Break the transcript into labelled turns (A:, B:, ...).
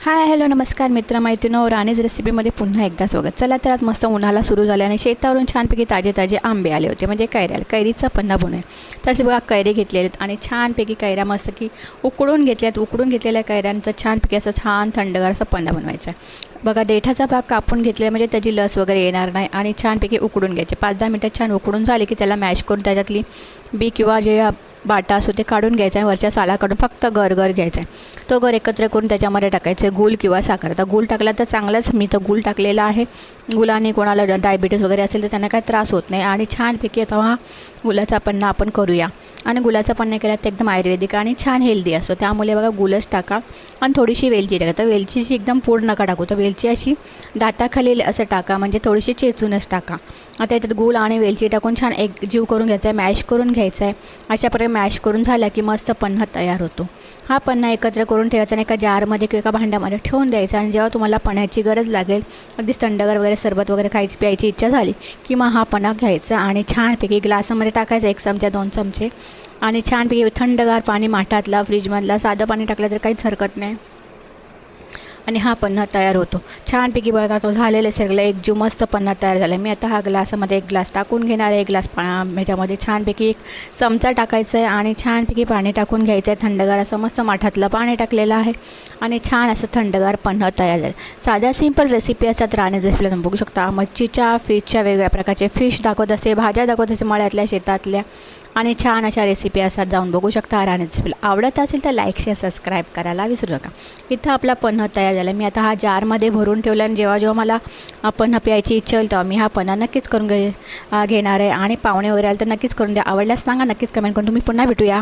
A: Hi hello नमस्कार मित्र मैत्रिणींनो राणीज रेसिपीमध्ये पुन्हा एकदा स्वागत. चला तर आज मस्त उन्हाला सुरू झाले आणि शेतावरून छानपैकी ताजे ताजे आंबे आले होते म्हणजे कैऱ्या कैरीचा पन्ना बनवूय. तसे बघा कैरे घेतलेले आहेत आणि छानपैकी कैऱ्या मस्त की उकडून घेतल्यात उकडून घेतलेल्या कैऱ्यांचा छानपैकी असं छान थंडगार असा पन्ना बनवायचा आहे. बघा देठाचा भाग कापून घेतला म्हणजे त्याची लस वगैरे येणार नाही आणि छानपैकी उकडून घ्यायचे. पाच दहा मिनटं छान उकडून झाले की त्याला मॅश करून त्याच्यातली बी किंवा जे बाटा असू ते काढून घ्यायचा आणि वरच्या सालाकडून फक्त गर गर घ्यायचा. आहे तो गर एकत्र करून त्याच्यामध्ये टाकायचं आहे किंवा साखर. आता गुल टाकला तर चांगलंच मी तर गुळ टाकलेला आहे. गुलाने कोणाला डायबिटीस वगैरे असेल तर त्यांना काही त्रास होत नाही. आणि छानपैकी आता हा गुलाचा पन्ना आपण करूया. आणि गुलाचा पन्ना केला तर एकदम आयुर्वेदिक आणि छान हेल्दी असतो त्यामुळे बघा गुलच टाका आणि थोडीशी वेलची टाका. तर वेलचीची एकदम पूर्ण नका टाकू. तर वेलची अशी दाताखाली असं टाका. म्हणजे थोडीशी चेचूनच टाका. आता याच्यात गुळ आणि वेलची टाकून छान एक जीव करून घ्यायचा आहे मॅश करून घ्यायचा आहे. अशा प्रकारे मॅश करून झाला की मस्त पन्हा तयार होतो. हा पन्हा एकत्र करून ठेवायचा आणि एका जारमध्ये किंवा एका भांड्यामध्ये ठेवून द्यायचा. आणि जेव्हा तुम्हाला पण्याची गरज लागेल अगदीच थंडगार वगैरे सरबत वगैरे खायची प्यायची इच्छा झाली की मग हा पन्हा घ्यायचा आणि छानपैकी ग्लासामध्ये टाकायचा एक चमचा दोन चमचे. आणि छानपैकी थंडगार पाणी माठातला फ्रीजमधला साधं पाणी टाकलं तर काहीच हरकत नाही. आणि हा पन्हा तयार होतो. छानपैकी बघा तो झालेलं सगळं. एक जीव मस्त पन्हा तयार झाला. मी आता हा ग्लासामध्ये एक ग्लास टाकून घेणार आहे. एक ग्लास पा ह्याच्यामध्ये छानपैकी एक चमचा टाकायचा आहे आणि छानपैकी पाणी टाकून घ्यायचं आहे. थंडगार असं मस्त माठातलं पाणी टाकलेलं आहे आणि छान असं थंडगार पन्हा तयार झालं. साध्या सिंपल रेसिपी असतात राणे रेसिपीला तुम्ही बघू शकता. मच्छीच्या फिशच्या वेगवेगळ्या प्रकारचे फिश दाखवत असते भाज्या दाखवत असते मळ्यातल्या शेतातल्या. आणि छान अशा रेसिपी असतात जाऊन बघू शकता. राणे रेसिपीला आवडत असेल तर लाईक शेअर सबस्क्राईब करायला विसरू नका. इथं आपला पन्हा तयार झाला. मी आता हा जारमध्ये भरून ठेवला आणि जेव्हा जेव्हा मला पन्ह पन्हा प्यायची इच्छा होईल तेव्हा मी हा पन्हा नक्कीच करून घे घेणार आहे. आणि पाहुणे वगैरे आले तर नक्कीच करून द्या. आवडल्यास सांगा नक्कीच कमेंट करून. तुम्ही पुन्हा भेटूया.